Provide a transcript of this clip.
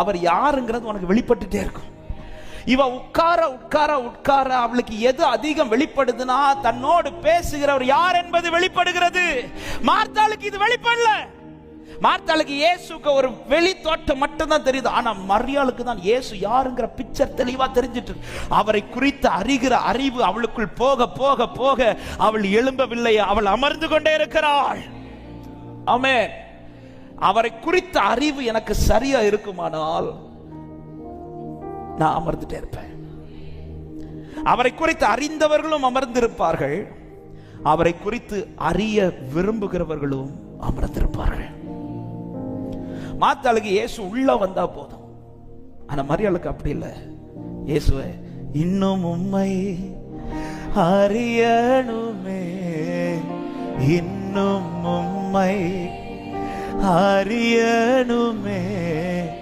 அவர் யாருங்கிறது உனக்கு வெளிப்பட்டுட்டே இருக்கும். இவ உட்கார உட்கார உட்கார அவளுக்கு எது அதிகம் வெளிப்படுதுன்னா தன்னோடு பேசுகிறவர் யார் என்பது வெளிப்படுகிறது. மார்த்தாளுக்கு இது வெளிப்படல. மார்த்தாளுக்கு இயேசுக்கு ஒரு வெளி தோட்டம் மட்டும்தான் தெரியுது. ஆனா மரியாளுக்கு தான் இயேசு யாருங்கிற பிக்சர் தெளிவா தெரிஞ்சிட்டு அவரை குறித்து அறிகிற அறிவு அவளுக்குள் போக போக போக அவள் எழும்பவில்லை. அவள் அமர்ந்து கொண்டே இருக்கிறாள். ஆமே அவரை குறித்த அறிவு எனக்கு சரியா இருக்குமானால் நான் அமர்ந்துட்டே இருப்பேன். அவரை குறித்து அறிந்தவர்களும் அமர்ந்திருப்பார்கள். அவரை குறித்து அறிய விரும்புகிறவர்களும் அமர்ந்திருப்பார்கள். மாத்தாளுக்கு இயேசு உள்ள வந்தா போதும். ஆனா மரியாளுக்கு அப்படி இல்லை. இயேசுவ இன்னும் உண்மை அறியணுமே. இன்னும் உண்மை அறியனுமே